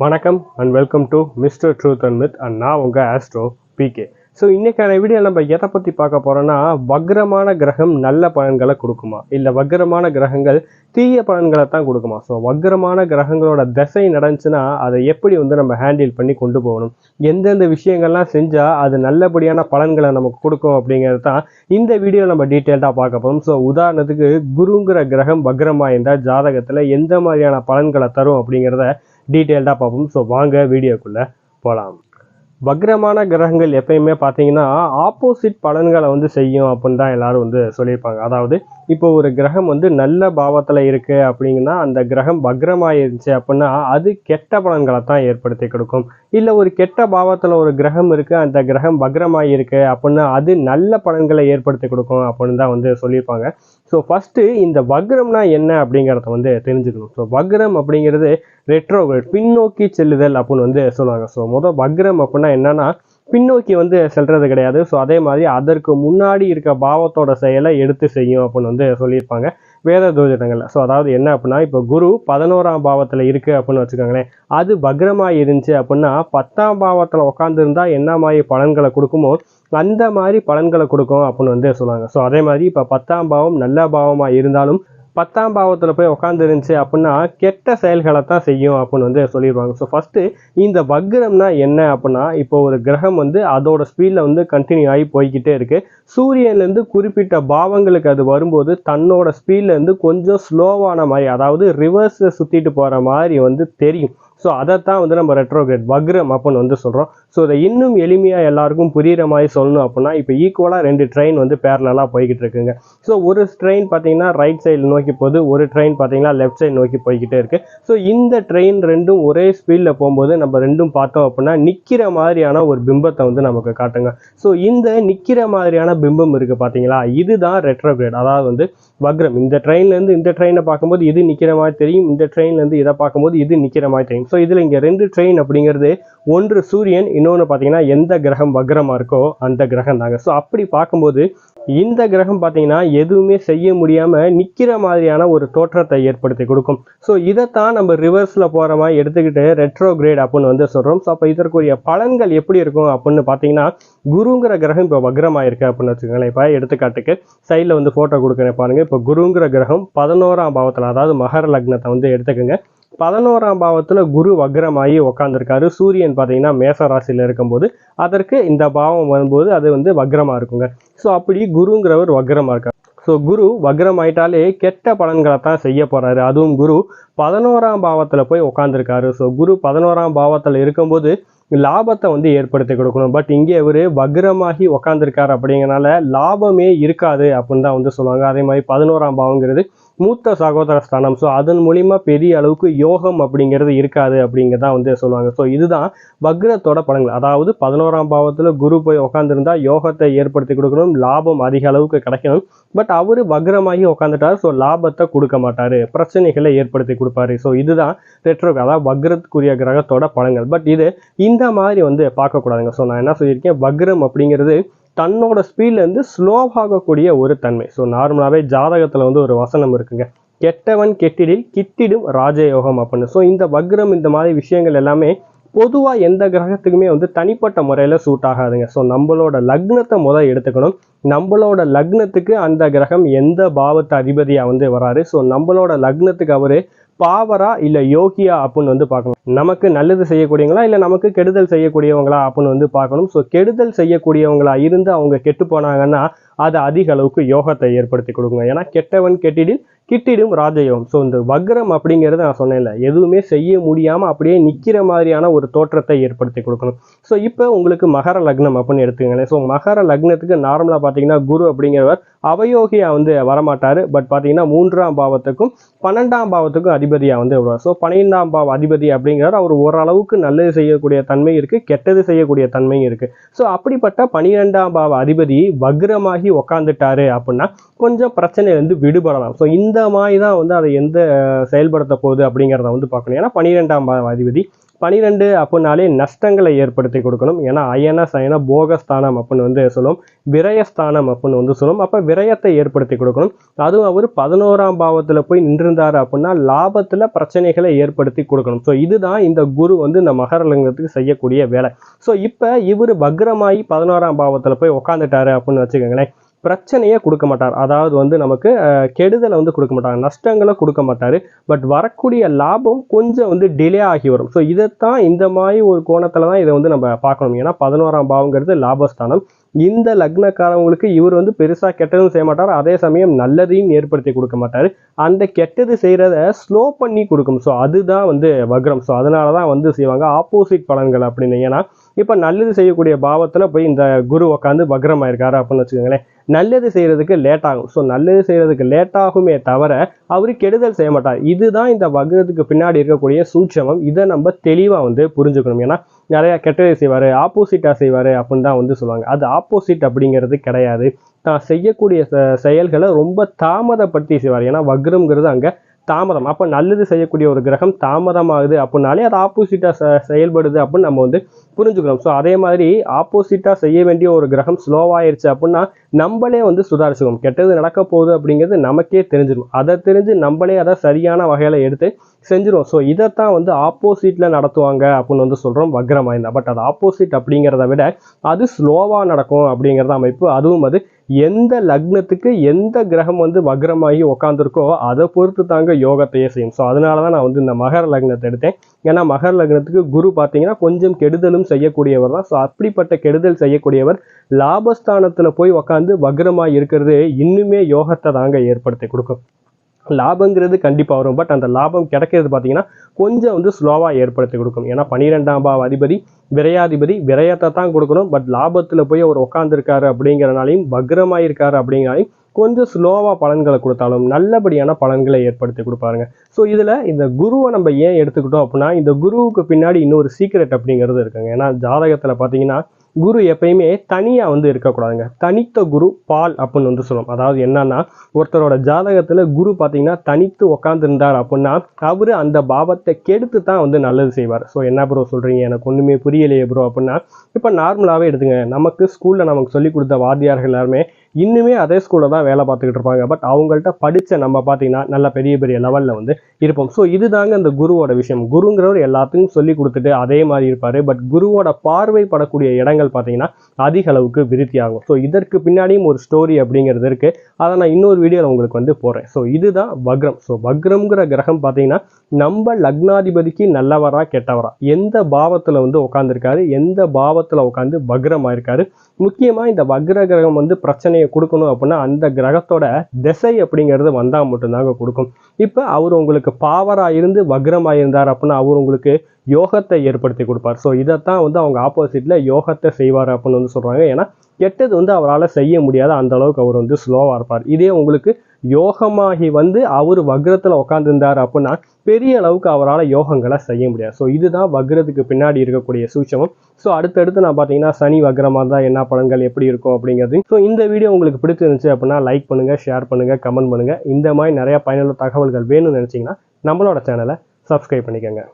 வணக்கம் and welcome to mister truth and myth and நான் உங்கள் ஆஸ்ட்ரோ பிகே ஸோ இன்றைக்கான வீடியோ நம்ம எதை பற்றி பார்க்க போகிறோன்னா வக்ரமான கிரகம் நல்ல பலன்களை கொடுக்குமா? இல்லை வக்ரமான கிரகங்கள் தீய பலன்களை தான் கொடுக்குமா? ஸோ வக்ரமான கிரகங்களோட திசை நடந்துச்சுன்னா அதை எப்படி வந்து நம்ம ஹேண்டில் பண்ணி கொண்டு போகணும்? எந்தெந்த விஷயங்கள்லாம் செஞ்சால் அது நல்லபடியான பலன்களை நமக்கு கொடுக்கும் அப்படிங்கிறது தான் இந்த வீடியோ நம்ம டீட்டெயில்டாக பார்க்க போகிறோம் ஸோ உதாரணத்துக்கு குருங்கிற கிரகம் வக்ரமாக இருந்தால் ஜாதகத்தில் எந்த மாதிரியான பலன்களை தரும் அப்படிங்கிறத டீட்டெயில்டாக பார்ப்போம். ஸோ வாங்க வீடியோக்குள்ளே போகலாம் வக்ரமான கிரகங்கள் எப்பயுமே பார்த்தீங்கன்னா ஆப்போசிட் பலன்களை வந்து செய்யும் அப்படின்னு தான் எல்லாரும் வந்து சொல்லியிருப்பாங்க. அதாவது இப்போ ஒரு கிரகம் வந்து நல்ல பாவத்தில் இருக்குது அப்படிங்கன்னா அந்த கிரகம் வக்ரமாக இருந்துச்சு அப்படின்னா அது கெட்ட பலன்களை தான் ஏற்படுத்தி கொடுக்கும். இல்லை ஒரு கெட்ட பாவத்தில் ஒரு கிரகம் இருக்குது அந்த கிரகம் வக்ரமாக இருக்கு அப்படின்னா அது நல்ல பலன்களை ஏற்படுத்தி கொடுக்கும் அப்படின்னு தான் வந்து சொல்லியிருப்பாங்க. ஸோ ஃபஸ்ட்டு இந்த வக்ரம்னா என்ன அப்படிங்கிறத வந்து தெரிஞ்சுக்கணும். ஸோ வக்ரம் அப்படிங்கிறது ரெட்ரோவேட் பின்னோக்கி செல்லுதல் அப்படின்னு வந்து சொல்லுவாங்க. ஸோ மொதல் வக்ரம் அப்படின்னா என்னன்னா பின்னோக்கி வந்து செல்றது கிடையாது. ஸோ அதே மாதிரி அதற்கு முன்னாடி இருக்க பாவத்தோட செயலை எடுத்து செய்யும் அப்படின்னு வந்து சொல்லியிருப்பாங்க. வேத ஜோதிடங்கள்ல ஸோ அதாவது என்ன அப்படின்னா இப்போ குரு பதினோராம் பாவத்தில் இருக்கு அப்படின்னு வச்சுக்கோங்களேன். அது பக்ரமாக இருந்துச்சு அப்படின்னா பத்தாம் பாவத்தில் உட்காந்துருந்தா என்ன மாதிரி பலன்களை கொடுக்குமோ அந்த மாதிரி பலன்களை கொடுக்கும் அப்படின்னு வந்து சொல்லுவாங்க. ஸோ அதே மாதிரி இப்போ பத்தாம் பாவம் நல்ல பாவமாக இருந்தாலும் பத்தாம் பாவத்தில் போய் உட்காந்துருந்துச்சு அப்படின்னா கெட்ட செயல்களை தான் செய்யும் அப்படின்னு வந்து சொல்லிடுவாங்க. ஸோ ஃபஸ்ட்டு இந்த வக்ரம்னா என்ன அப்படின்னா இப்போ ஒரு கிரகம் வந்து அதோட ஸ்பீடில் வந்து கண்டினியூ ஆகி போய்கிட்டே இருக்குது சூரியன்லேருந்து குறிப்பிட்ட பாவங்களுக்கு அது வரும்போது தன்னோட ஸ்பீட்லேருந்து கொஞ்சம் ஸ்லோவான மாதிரி அதாவது ரிவர்ஸில் சுற்றிட்டு போகிற மாதிரி வந்து தெரியும். ஸோ அதைத்தான் வந்து நம்ம ரெட்ரோகிரேட் வக்ரம் அப்படின்னு வந்து சொல்கிறோம் ஸோ இதை இன்னும் எளிமையாக எல்லாருக்கும் புரிகிற மாதிரி சொல்லணும் அப்படின்னா இப்போ ஈக்குவலாக ரெண்டு ட்ரெயின் வந்து பேரலாக போய்கிட்டு இருக்குங்க. ஸோ ஒரு ட்ரெயின் பார்த்தீங்கன்னா ரைட் சைடில் நோக்கி போகுது ஒரு ட்ரெயின் பார்த்தீங்கன்னா லெஃப்ட் சைடு நோக்கி போய்கிட்டே இருக்குது ஸோ இந்த ட்ரெயின் ரெண்டும் ஒரே ஸ்பீடில் போகும்போது நம்ம ரெண்டும் பார்த்தோம் அப்படின்னா நிற்கிற மாதிரியான ஒரு பிம்பத்தை வந்து நமக்கு காட்டுங்க. ஸோ இந்த நிற்கிற மாதிரியான பிம்பம் இருக்குது பார்த்தீங்களா? இதுதான் ரெட்ரோகிரேட் அதாவது வந்து வக்ரம். இந்த ட்ரெயின்லேருந்து இந்த ட்ரெயினை பார்க்கும்போது இது நிற்கிற மாதிரி தெரியும். இந்த ட்ரெயின்லேருந்து இதை பார்க்கும்போது இது நிற்கிற மாதிரி தெரியும். ஸோ இதில் இங்கே ரெண்டு ட்ரெயின் அப்படிங்கிறது ஒன்று சூரியன் இன்னொன்று பார்த்தீங்கன்னா எந்த கிரகம் வக்ரமாக இருக்கோ அந்த கிரகம் தாங்க. ஸோ அப்படி பார்க்கும்போது இந்த கிரகம் பார்த்தீங்கன்னா எதுவுமே செய்ய முடியாமல் நிற்கிற மாதிரியான ஒரு தோற்றத்தை ஏற்படுத்தி கொடுக்கும். ஸோ இதைத்தான் நம்ம ரிவர்ஸில் போகிற மாதிரி எடுத்துக்கிட்டு ரெட்ரோகிரேட் அப்படின்னு வந்து சொல்கிறோம் ஸோ அப்போ இதற்குரிய பலன்கள் எப்படி இருக்கும் அப்படின்னு பார்த்தீங்கன்னா குருங்கிற கிரகம் இப்போ வக்ரமாக இருக்குது அப்படின்னு வச்சுக்கோங்களேன். இப்போ எடுத்துக்காட்டுக்கு சைடில் வந்து ஃபோட்டோ கொடுக்குறேன் பாருங்கள் இப்போ குருங்கிற கிரகம் பதினோராம் பாவத்தில் அதாவது மகர லக்னத்தை வந்து எடுத்துக்கோங்க. பதினோராம் பாவத்தில் குரு வக்ரமாகி உக்காந்துருக்காரு. சூரியன் பார்த்தீங்கன்னா மேச ராசியில் இருக்கும்போது அதற்கு இந்த பாவம் வரும்போது அது வந்து வக்ரமாக இருக்குங்க. ஸோ அப்படி குருங்கிறவர் வக்ரமாக இருக்கார். ஸோ குரு வக்ரம் ஆயிட்டாலே கெட்ட பலன்களை தான் செய்ய போகிறாரு அதுவும் குரு பதினோராம் பாவத்தில் போய் உட்காந்துருக்காரு ஸோ குரு பதினோராம் பாவத்தில் இருக்கும்போது லாபத்தை வந்து ஏற்படுத்தி கொடுக்கணும். பட் இங்கே இவர் வக்ரமாகி உக்காந்துருக்காரு அப்படிங்கிறனால லாபமே இருக்காது அப்படின்னு தான் வந்து சொல்லுவாங்க. அதே மாதிரி பதினோராம் பாவங்கிறது மூத்த சகோதர ஸ்தானம். ஸோ அதன் மூலிமா பெரிய அளவுக்கு யோகம் அப்படிங்கிறது இருக்காது அப்படிங்கிறதா வந்து சொல்லுவாங்க. ஸோ இதுதான் வக்ரத்தோட படங்கள் அதாவது பதினோராம் பாவத்தில் குரு போய் உட்காந்துருந்தா யோகத்தை ஏற்படுத்தி கொடுக்கணும் லாபம் அதிக அளவுக்கு கிடைக்கணும். பட் அவர் வக்ரமாகி உட்காந்துட்டார் ஸோ லாபத்தை கொடுக்க மாட்டார். பிரச்சனைகளை ஏற்படுத்தி கொடுப்பாரு. ஸோ இதுதான் ரெட்ரோ அதாவது வக்ரத்துக்குரிய கிரகத்தோட படங்கள் பட் இது இந்த மாதிரி வந்து பார்க்கக்கூடாதுங்க. ஸோ நான் என்ன சொல்லியிருக்கேன்? வக்ரம் அப்படிங்கிறது தன்னோட ஸ்பீட்லேருந்து ஸ்லோவாகக்கூடிய ஒரு தன்மை. ஸோ நார்மலாகவே ஜாதகத்தில் வந்து ஒரு வசனம் இருக்குங்க. கெட்டவன் கெட்டிடில் கிட்டிடும் ராஜயோகம் அப்படின்னு. ஸோ இந்த வக்ரம் இந்த மாதிரி விஷயங்கள் எல்லாமே பொதுவாக எந்த கிரகத்துக்குமே வந்து தனிப்பட்ட முறையில் சூட் ஆகாதுங்க. ஸோ நம்மளோட லக்னத்தை முதல் எடுத்துக்கணும். நம்மளோட லக்னத்துக்கு அந்த கிரகம் எந்த பாவத்தை அதிபதியாக வந்து வராரு? ஸோ நம்மளோட லக்னத்துக்கு அவர் பாவரா இல்லை யோகியா அப்படின்னு வந்து பார்க்கணும். நமக்கு நல்லது செய்யக்கூடியவங்களா இல்லை நமக்கு கெடுதல் செய்யக்கூடியவங்களா அப்படின்னு வந்து பார்க்கணும். ஸோ கெடுதல் செய்யக்கூடியவங்களா இருந்து அவங்க கெட்டு போனாங்கன்னா அது அதிக அளவுக்கு யோகத்தை ஏற்படுத்தி கொடுங்க ஏன்னா கெட்டவன் கெட்டிடில் கிட்டிடும் ராஜயோகம். ஸோ இந்த வக்ரம் அப்படிங்கிறது நான் சொன்னேன்ல எதுவுமே செய்ய முடியாமல் அப்படியே நிற்கிற மாதிரியான ஒரு தோற்றத்தை ஏற்படுத்தி கொடுக்கணும். ஸோ இப்போ உங்களுக்கு மகர லக்னம் அப்படின்னு எடுத்துக்கங்களேன். ஸோ மகர லக்னத்துக்கு நார்மலாக பார்த்தீங்கன்னா குரு அப்படிங்கிறவர் அவயோகியா வந்து வரமாட்டார். பட் பார்த்தீங்கன்னா மூன்றாம் பாவத்துக்கும் பன்னெண்டாம் பாவத்துக்கும் அதிபதியாக வந்து வருவார். ஸோ பன்னிரெண்டாம் பாவ அதிபதி அப்படிங்கிறவர் அவர் ஓரளவுக்கு நல்லது செய்யக்கூடிய தன்மை இருக்குது கெட்டது செய்யக்கூடிய தன்மையும் இருக்குது ஸோ அப்படிப்பட்ட பன்னிரெண்டாம் பாவ அதிபதி வக்ரமாகி உக்காந்துட்டாரு அப்படின்னா கொஞ்சம் பிரச்சனையிலேருந்து விடுபடலாம். ஸோ இந்த மாதிரி தான் வந்து அதை எந்த செயல்படுத்த போகுது அப்படிங்கிறத வந்து பார்க்கணும். ஏன்னா பன்னிரெண்டாம் அதிபதி. பனிரெண்டு அப்படின்னாலே நஷ்டங்களை ஏற்படுத்தி கொடுக்கணும். ஏன்னா அயன சயன போகஸ்தானம் அப்படின்னு வந்து சொல்லும். விரயஸ்தானம் அப்படின்னு வந்து சொல்லும். அப்போ விரயத்தை ஏற்படுத்தி கொடுக்கணும். அதுவும் அவர் பதினோராம் பாவத்தில் போய் நின்றிருந்தார் அப்படின்னா லாபத்தில் பிரச்சனைகளை ஏற்படுத்தி கொடுக்கணும். ஸோ இதுதான் இந்த குரு வந்து இந்த மகரலிங்கத்துக்கு செய்யக்கூடிய வேலை. ஸோ இப்போ இவர் பக்ரமாயி பதினோராம் பாவத்தில் போய் உக்காந்துட்டாரு அப்படின்னு வச்சுக்கோங்களேன். பிரச்சனையே கொடுக்க மாட்டார். அதாவது வந்து நமக்கு கெடுதலை வந்து கொடுக்க மாட்டார் நஷ்டங்களை கொடுக்க மாட்டார். பட் வரக்கூடிய லாபம் கொஞ்சம் வந்து டிலே ஆகி வரும். ஸோ இதைத்தான் இந்த மாதிரி ஒரு கோணத்தில் தான் இதை வந்து நம்ம பார்க்கணும். ஏன்னா பதினோராம் பாவங்கிறது லாபஸ்தானம். இந்த லக்னக்காரவங்களுக்கு இவர் வந்து பெருசாக கெட்டதும் செய்ய மாட்டார். அதே சமயம் நல்லதையும் ஏற்படுத்தி கொடுக்க மாட்டார். அந்த கெட்டது செய்கிறத ஸ்லோ பண்ணி கொடுக்கும். ஸோ அதுதான் வந்து வக்ரம். ஸோ அதனால தான் வந்து செய்வாங்க. ஆப்போசிட் பலன்கள் அப்படின்னு. ஏன்னா இப்போ நல்லது செய்யக்கூடிய பாவத்தில் போய் இந்த குரு உட்காந்து வக்ரமாயிருக்காரு அப்படின்னு வச்சுக்கோங்களேன். நல்லது செய்யறதுக்கு லேட் ஆகும். ஸோ நல்லது செய்யறதுக்கு லேட் ஆகுமே தவிர அவர் கெடுதல் செய்ய மாட்டார். இதுதான் இந்த வக்ரத்துக்கு பின்னாடி இருக்கக்கூடிய சூட்சமம். இதை நம்ம தெளிவாக வந்து புரிஞ்சுக்கணும். ஏன்னா நிறையா கெட்டதை செய்வார் ஆப்போசிட்டாக செய்வார் அப்படின்னு தான் வந்து சொல்லுவாங்க. அது ஆப்போசிட் அப்படிங்கிறது கிடையாது. தான் செய்யக்கூடிய செயல்களை ரொம்ப தாமதப்படுத்தி செய்வார். ஏன்னா வக்ரம்ங்கிறது அங்கே தாமதம். அப்போ நல்லது செய்யக்கூடிய ஒரு கிரகம் தாமதமாகுது அப்படின்னாலே அது ஆப்போசிட்டாக செயல்படுது அப்படின்னு நம்ம வந்து புரிஞ்சுக்கிறோம் ஸோ அதே மாதிரி ஆப்போசிட்டாக செய்ய வேண்டிய ஒரு கிரகம் ஸ்லோவாயிருச்சு அப்படின்னா நம்மளே வந்து சுதாரிச்சுக்கோம் கெட்டது நடக்க போகுது அப்படிங்கிறது நமக்கே தெரிஞ்சிடும் அதை தெரிஞ்சு நம்மளே அதை சரியான வகையில் எடுத்து செஞ்சிடும் ஸோ இதைத்தான் வந்து ஆப்போசிட்டில் நடத்துவாங்க அப்படின்னு வந்து சொல்கிறோம் வக்ரமாயிருந்தா பட் அது ஆப்போசிட் அப்படிங்கிறத விட அது ஸ்லோவாக நடக்கும் அப்படிங்கிறத அமைப்பு. அதுவும் அது எந்த லக்னத்துக்கு எந்த கிரகம் வந்து வக்ரமாகி உக்காந்துருக்கோ அதை பொறுத்து தாங்க யோகத்தையே செய்யும். ஸோ அதனால தான் நான் வந்து இந்த மகர லக்னத்தை எடுத்தேன். ஏன்னா மகர லக்னத்துக்கு குரு பார்த்தீங்கன்னா கொஞ்சம் கெடுதலும் செய்யக்கூடியவர் தான். ஸோ அப்படிப்பட்ட கெடுதல் செய்யக்கூடியவர் லாபஸ்தானத்தில் போய் உக்காந்து வக்ரமாக இருக்கிறது இன்னுமே யோகத்தை தாங்க ஏற்படுத்தி கொடுக்கும். லாபங்கிறது கண்டிப்பாக வரும். பட் அந்த லாபம் கிடைக்கிறது பார்த்தீங்கன்னா கொஞ்சம் வந்து ஸ்லோவாக ஏற்படுத்தி கொடுக்கும். ஏன்னா பன்னிரெண்டாம் பாவ அதிபதி விரையாதிபதி விரயத்தை தான் கொடுக்கணும். பட் லாபத்தில் போய் அவர் உட்காந்துருக்காரு அப்படிங்கிறனாலையும் வக்ரமாக இருக்காரு அப்படிங்கிறனாலையும் கொஞ்சம் ஸ்லோவாக பலன்களை கொடுத்தாலும் நல்லபடியான பலன்களை ஏற்படுத்தி கொடுப்பாருங்க. ஸோ இதில் இந்த குருவை நம்ம ஏன் எடுத்துக்கிட்டோம் அப்படின்னா இந்த குருவுக்கு பின்னாடி இன்னொரு சீக்ரெட் அப்படிங்கிறது இருக்குங்க. ஏன்னா ஜாதகத்தில் பார்த்தீங்கன்னா குரு எப்பயுமே தனியாக வந்து இருக்கக்கூடாதுங்க. தனித்த குரு பால் அப்படின்னு வந்து சொல்லுவோம். அதாவது என்னன்னா ஒருத்தரோட ஜாதகத்தில் குரு பார்த்தீங்கன்னா தனித்து உக்காந்துருந்தார் அப்படின்னா அவர் அந்த பாவத்தை கெடுத்து தான் வந்து நல்லது செய்வார். ஸோ என்ன ப்ரோ சொல்கிறீங்க எனக்கு ஒன்றுமே புரியலையே ப்ரோ அப்படின்னா இப்போ நார்மலாகவே எடுத்துங்க நமக்கு ஸ்கூலில் நமக்கு சொல்லி கொடுத்த வாத்தியார்கள் எல்லாருமே இன்னுமே அதே ஸ்கூலில் தான் வேலை பார்த்துக்கிட்டு இருப்பாங்க. பட் அவங்கள்ட்ட படித்த நம்ம பார்த்தீங்கன்னா நல்ல பெரிய பெரிய லெவலில் வந்து இருப்போம். ஸோ இதுதாங்க அந்த குருவோட விஷயம். குருங்கிறவர் எல்லாத்துக்கும் சொல்லி கொடுத்துட்டு அதே மாதிரி இருப்பார். பட் குருவோட பார்வைப்படக்கூடிய இடங்கள் பார்த்தீங்கன்னா அதிக அளவுக்கு விருத்தி ஆகும். ஸோ இதற்கு பின்னாடியும் ஒரு ஸ்டோரி அப்படிங்கிறது இருக்குது அதை நான் இன்னொரு வீடியோவில் உங்களுக்கு வந்து போடுறேன். ஸோ இதுதான் வக்ரம். ஸோ வக்ரம்ங்கிற கிரகம் பார்த்தீங்கன்னா நம்ம லக்னாதிபதிக்கு நல்லவரா கெட்டவரா? எந்த பாவத்தில் வந்து உட்காந்துருக்காரு எந்த பாவத்தில் உட்காந்து வக்ரமாக இருக்காரு முக்கியமாக இந்த வக்ர கிரகம் வந்து பிரச்சனையை கொடுக்கணும் அப்படின்னா அந்த கிரகத்தோட திசை அப்படிங்கிறது வந்தால் மட்டும்தாங்க கொடுக்கும். இப்போ அவர் உங்களுக்கு பாவராக இருந்து வக்ரமாக இருந்தார் அப்படின்னா அவர் உங்களுக்கு யோகத்தை ஏற்படுத்தி கொடுப்பார். ஸோ இதைத்தான் வந்து அவங்க ஆப்போசிட்டில் யோகத்தை செய்வார் அப்படின்னு வந்து சொல்கிறாங்க ஏன்னா கெட்டது வந்து அவரால் செய்ய முடியாத. அந்த அளவுக்கு அவர் வந்து ஸ்லோவாக இருப்பார். இதே உங்களுக்கு யோகமாகி வந்து அவர் வக்ரத்தில் உட்காந்துருந்தார் அப்படின்னா பெரிய அளவுக்கு அவரால் யோகங்களை செய்ய முடியாது. ஸோ இதுதான் வக்ரத்துக்கு பின்னாடி இருக்கக்கூடிய சூட்சமம். ஸோ அடுத்தடுத்து நான் பார்த்தீங்கன்னா சனி வக்ரமாக இருந்தால் என்ன பலன்கள் எப்படி இருக்கும் அப்படிங்கிறது. ஸோ இந்த வீடியோ உங்களுக்கு பிடிச்சிருந்துச்சு அப்படின்னா லைக் பண்ணுங்கள் ஷேர் பண்ணுங்கள் கமெண்ட் பண்ணுங்கள் இந்த மாதிரி நிறையா பயனுள்ள தகவல்கள் வேணும்னு நினச்சிங்கன்னா நம்மளோட சேனலை சப்ஸ்கிரைப் பண்ணிக்கோங்க.